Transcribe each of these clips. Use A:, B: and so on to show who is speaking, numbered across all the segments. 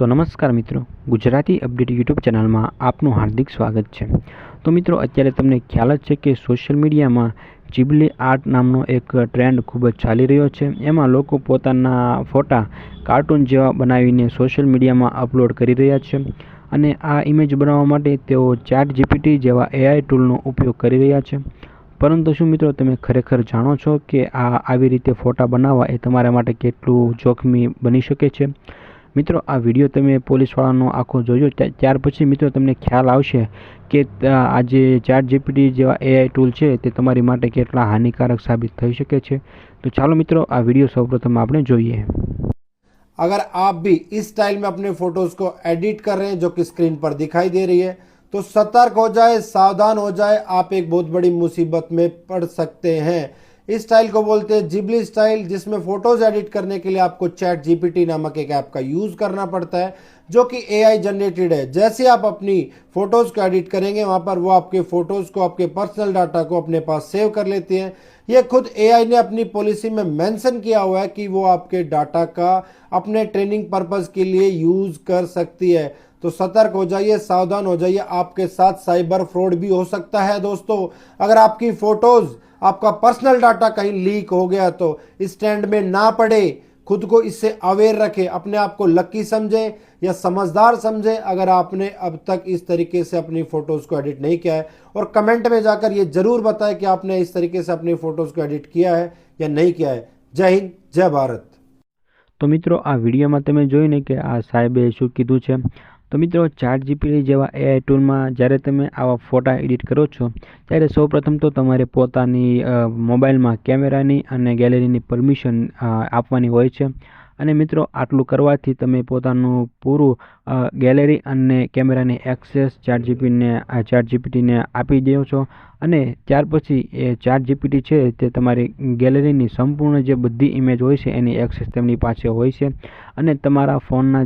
A: તો નમસ્કાર મિત્રો, ગુજરાતી અપડેટ યુટ્યુબ ચેનલમાં આપનું હાર્દિક સ્વાગત છે. તો મિત્રો, અત્યારે તમને ખ્યાલ જ છે કે સોશિયલ મીડિયામાં જીબલી આર્ટ નામનો એક ટ્રેન્ડ ખૂબ જ ચાલી રહ્યો છે. એમાં લોકો પોતાના ફોટા કાર્ટૂન જેવા બનાવીને સોશિયલ મીડિયામાં અપલોડ કરી રહ્યા છે અને આ ઇમેજ બનાવવા માટે તેઓ ચેટ જીપીટી જેવા એઆઈ ટૂલનો ઉપયોગ કરી રહ્યા છે. પરંતુ શું મિત્રો, તમે ખરેખર જાણો છો કે આ આવી રીતે ફોટા બનાવવા એ તમારા માટે કેટલું જોખમી બની શકે છે? મિત્રો આ વિડીયો તમે પોલીસવાળાનો આખો જોજો ત્યા- ત્યાર પછી મિત્રો તમને ખ્યાલ આવશે કે ત- આ જે ચાર જીપીટી જેવા એઆઈ ટૂલ છે તે તમારી માટે કેટલા હાનિકારક સાબિત થઈ શકે છે તો ચાલો મિત્રો આ વિડીયો સૌપ્રથમ આપણે જોઈએ
B: अगर आप भी इस स्टाइल में अपने फोटोज को एडिट कर रहे हैं जो कि स्क्रीन पर दिखाई दे रही है तो सतर्क हो जाए सावधान हो जाए आप एक बहुत बड़ी मुसीबत में पड़ सकते हैं इस स्टाइल को बोलते हैं जिबली स्टाइल जिसमें फोटोज एडिट करने के लिए आपको चैट जीपीटी नामक एक ऐप का यूज करना पड़ता है जो कि एआई जनरेटेड है। जैसे आप अपनी फ़ोटोज़ को एडिट करेंगे, वहाँ पर वो आपके फ़ोटोज़ को, आपके पर्सनल डाटा को अपने पास सेव कर लेती हैं। ये खुद एआई ने अपनी पॉलिसी में मेंशन किया हुआ है कि वो आपके डाटा का अपने ट्रेनिंग पर्पज के लिए यूज़ कर सकती है। तो सतर्क हो जाइए, सावधान हो जाइए। आपके साथ साइबर फ्रॉड भी हो सकता है दोस्तों। अगर आपकी फ़ोटोज़ आपका पर्सनल डाटा कहीं लीक हो गया तो स्टैंड में ना पड़े। खुद को इससे अवेयर रखें अपने आप को लकी समझे या समझदार समझे अगर आपने अब तक इस तरीके से अपनी फोटोज को एडिट नहीं किया है और कमेंट में जाकर ये जरूर बताएं कि आपने इस तरीके से अपनी फोटोज को एडिट किया है या नहीं किया है जय हिंद जय भारत
A: તો મિત્રો આ વિડીયોમાં તમે જોઈને કે આ સાહેબે શું કીધું છે તો મિત્રો ચાર્ટ જીપીટી જેવા એઆઈ ટૂલમાં જ્યારે તમે આવા ફોટા એડિટ કરો છો, ત્યારે સૌપ્રથમ તો તમારે પોતાની મોબાઈલમાં કેમેરાની અને ગેલેરીની પરમિશન આપવાની હોય છે. અને મિત્રો આટલું કરવાથી તમે પોતાનું પૂરું ગેલેરી અને કેમેરાની એક્સેસ ચાર્ટ જીપીને ચાર્ટ જીપીટીને આપી દો છો. અને ત્યાર પછી એ ચાર્ટ જીપીટી છે તે તમારી ગેલેરીની સંપૂર્ણ જે બધી ઇમેજ હોય છે એની એક્સેસ તેમની પાસે હોય છે. અને તમારા ફોનના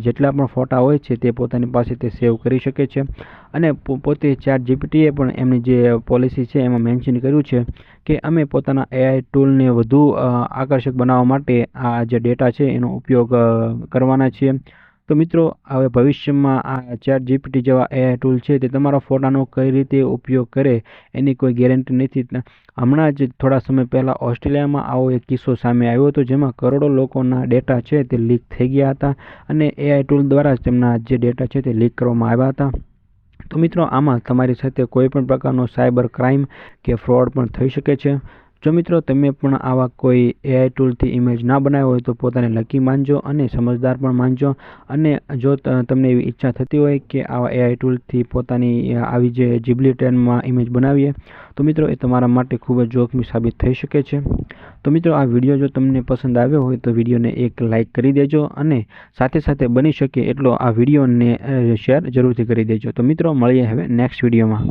A: જેટલા પણ ફોટા હોય છે તે પોતાની પાસે તે સેવ કરી શકે છે. અને પોતે ચાર જીપીટીએ પણ એમની જે પોલિસી છે એમાં મેન્શન કર્યું છે કે અમે પોતાના એઆઈ ટૂલને વધુ આકર્ષક બનાવવા માટે આ જે ડેટા છે એનો ઉપયોગ કરવાના છીએ. તો મિત્રો, હવે ભવિષ્યમાં આ ચેટ જીપીટી જેવા એઆઈ ટૂલ છે તે તમારા ફોટાનો કઈ રીતે ઉપયોગ કરે, એની કોઈ ગેરંટી નથી. હમણાં જ થોડા સમય પહેલાં ઓસ્ટ્રેલિયામાં આવો એક કિસ્સો સામે આવ્યો હતો, જેમાં કરોડો લોકોના ડેટા છે તે લીક થઈ ગયા હતા અને એઆઈ ટૂલ દ્વારા જ તેમના જે ડેટા છે તે લીક કરવામાં આવ્યા હતા. તો મિત્રો, આમાં તમારી સાથે કોઈ પણ પ્રકારનો સાયબર ક્રાઇમ કે ફ્રોડ પણ થઈ શકે છે. જો મિત્રો તમે પણ આવા કોઈ એઆઈ ટૂલથી ઇમેજ ના બનાવ્યો હોય તો પોતાને લકી માનજો અને સમજદાર પણ માનજો. અને જો તમને એવી ઈચ્છા થતી હોય કે આવા એઆઈ ટૂલથી પોતાની આવી જે જીબલી ટ્રેનમાં ઇમેજ બનાવીએ, તો મિત્રો એ તમારા માટે ખૂબ જ જોખમી સાબિત થઈ શકે છે. તો મિત્રો આ વીડિયો જો તમને પસંદ આવ્યો હોય તો વિડીયોને એક લાઇક કરી દેજો અને સાથે સાથે બની શકે એટલો આ વિડીયોને શેર જરૂરથી કરી દેજો. તો મિત્રો મળીએ હવે નેક્સ્ટ વિડીયોમાં